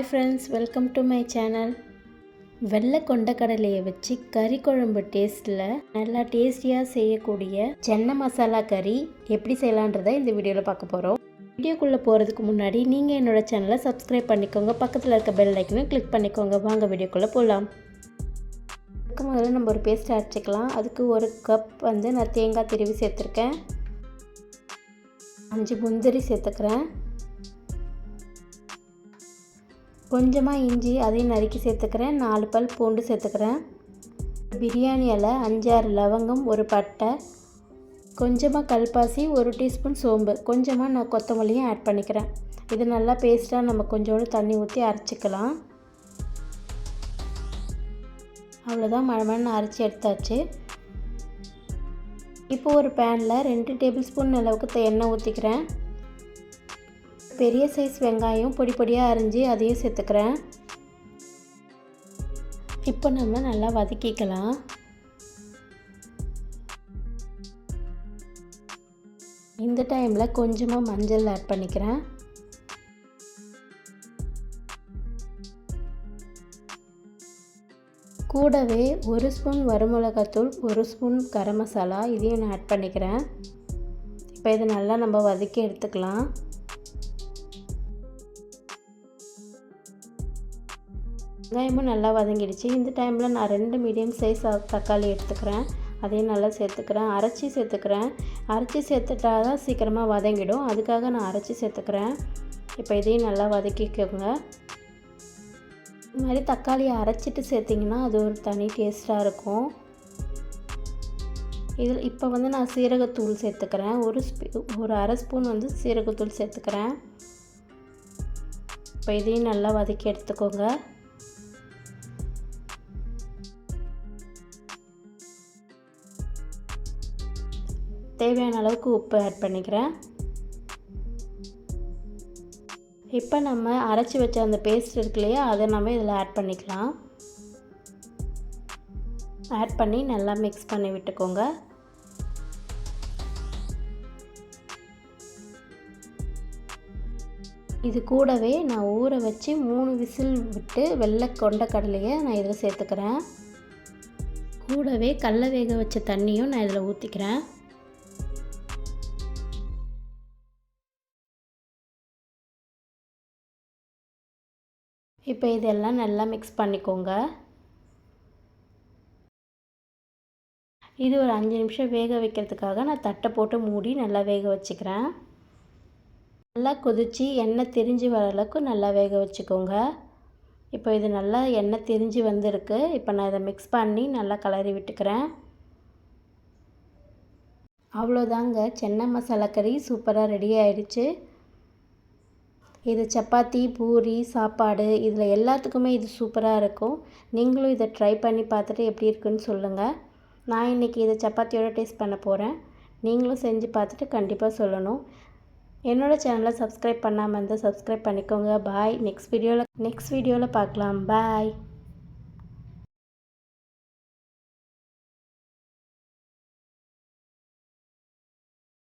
Hi friends welcome to my channel வெள்ளை கொண்டக்கடலையை வச்சு கறி குழம்பு டேஸ்ட்டில் நல்லா டேஸ்டியாக செய்யக்கூடிய சென்னை மசாலா கறி எப்படி செய்யலான்றதை இந்த வீடியோவில் பார்க்க போகிறோம் வீடியோக்குள்ளே போகிறதுக்கு முன்னாடி நீங்கள் என்னோடய சேனலை சப்ஸ்கிரைப் பண்ணிக்கோங்க. பக்கத்தில் இருக்க பெல் ஐக்கனும் கிளிக் பண்ணிக்கோங்க. வாங்க வீடியோக்குள்ளே போகலாம் அதுக்கு முதல்ல நம்ம ஒரு பேஸ்ட் அரைச்சிக்கலாம். அதுக்கு ஒரு கப் வந்து நான் தேங்காய் திருவி சேர்த்துருக்கேன். அஞ்சு முந்திரி சேர்த்துக்கிறேன். கொஞ்சமாக இஞ்சி அதையும் நறுக்கி சேர்த்துக்கிறேன். நாலு பல் பூண்டு சேர்த்துக்கிறேன். பிரியாணி அஞ்சாறு லவங்கம் ஒரு பட்டை. கொஞ்சமாக கல்பாசி ஒரு டீஸ்பூன் சோம்பு. கொஞ்சமாக நான் கொத்தமல்லியும் ஆட் பண்ணிக்கிறேன். இது நல்லா பேஸ்ட்டாக நம்ம கொஞ்சோண்டு தண்ணி ஊற்றி அரைச்சிக்கலாம். அவ்வளோதான் மழை மழை அரைச்சி எடுத்தாச்சு. இப்போ ஒரு பேனில் ரெண்டு டேபிள் ஸ்பூன் அளவுக்கு எண்ணெய் ஊற்றிக்கிறேன் பெரிய சைஸ் வெங்காயம் பொடி பொடியாக அரிஞ்சு அதையும் சேர்த்துக்கிறேன். இப்போ நம்ம நல்லா வதக்கிக்கலாம். இந்த டைமில் கொஞ்சமாக மஞ்சள் ஆட் பண்ணிக்கிறேன். கூடவே ஒரு ஸ்பூன் வரமிளகாத்தூள் ஒரு ஸ்பூன் கரம் மசாலா இதையும் நான் ஆட் பண்ணிக்கிறேன். இப்போ இதை நல்லா நம்ம வதக்கி எடுத்துக்கலாம். வெங்காயமும் நல்லா வதங்கிடுச்சு. இந்த டைமில் நான் ரெண்டு மீடியம் சைஸ் தக்காளி எடுத்துக்கிறேன். அதையும் நல்லா சேர்த்துக்கிறேன். அரைச்சி சேர்த்துக்கிறேன். அரைச்சி சேர்த்துட்டா தான் சீக்கிரமாக வதங்கிடும். அதுக்காக நான் அரைச்சி சேர்த்துக்கிறேன். இப்போ இதையும் நல்லா வதக்கிக்கோங்க. இது மாதிரி தக்காளியை அரைச்சிட்டு சேர்த்திங்கன்னா அது ஒரு தனி டேஸ்ட்டாக இருக்கும். இதில் இப்போ வந்து நான் சீரகத்தூள் சேர்த்துக்கிறேன். ஒரு ஸ்பீ ஒரு அரை ஸ்பூன் வந்து சீரகத்தூள் சேர்த்துக்கிறேன். இப்போ இதையும் நல்லா வதக்கி எடுத்துக்கோங்க. தேவையான அளவுக்கு உப்பு ஆட் பண்ணிக்கிறேன். இப்போ நம்ம அரைச்சி வச்ச அந்த பேஸ்ட் இருக்கு இல்லையா அதை நம்ம இதில் ஆட் பண்ணிக்கலாம். ஆட் பண்ணி நல்லா மிக்ஸ் பண்ணி விட்டுக்கோங்க. இது கூடவே நான் ஊற வச்சு மூணு விசில் விட்டு வெள்ளை கொண்ட கடலையை நான் இதில் சேர்த்துக்கிறேன். கூடவே கடல வேக வச்ச தண்ணியும் நான் இதில் ஊற்றிக்கிறேன் இப்போ இதெல்லாம் நல்லா மிக்ஸ் பண்ணிக்கோங்க. இது ஒரு அஞ்சு நிமிஷம் வேக வைக்கிறதுக்காக நான் தட்டை போட்டு மூடி நல்லா வேக வச்சுக்கிறேன். நல்லா கொதித்து எண்ணெய் திரிஞ்சு வர அளவுக்கு நல்லா வேக வச்சுக்கோங்க. இப்போ இது நல்லா எண்ணெய் திரிஞ்சு வந்திருக்கு. இப்போ நான் இதை மிக்ஸ் பண்ணி நல்லா கலரி விட்டுக்கிறேன். அவ்வளோதாங்க. சென்னை மசாலா கறி சூப்பராக ரெடி ஆயிடுச்சு. இது சப்பாத்தி பூரி சாப்பாடு இதில் எல்லாத்துக்குமே இது சூப்பராக இருக்கும். நீங்களும் இதை ட்ரை பண்ணி பார்த்துட்டு எப்படி இருக்குன்னு சொல்லுங்கள் நான் இன்றைக்கி இதை சப்பாத்தியோட டேஸ்ட் பண்ண போகிறேன் நீங்களும் செஞ்சு பார்த்துட்டு கண்டிப்பாக சொல்லணும். என்னோடய சேனலை சப்ஸ்கிரைப் பண்ணாமல் இருந்தால் சப்ஸ்கிரைப் பண்ணிக்கோங்க. பாய் நெக்ஸ்ட் வீடியோவில் நெக்ஸ்ட் வீடியோவில் பார்க்கலாம். பாய்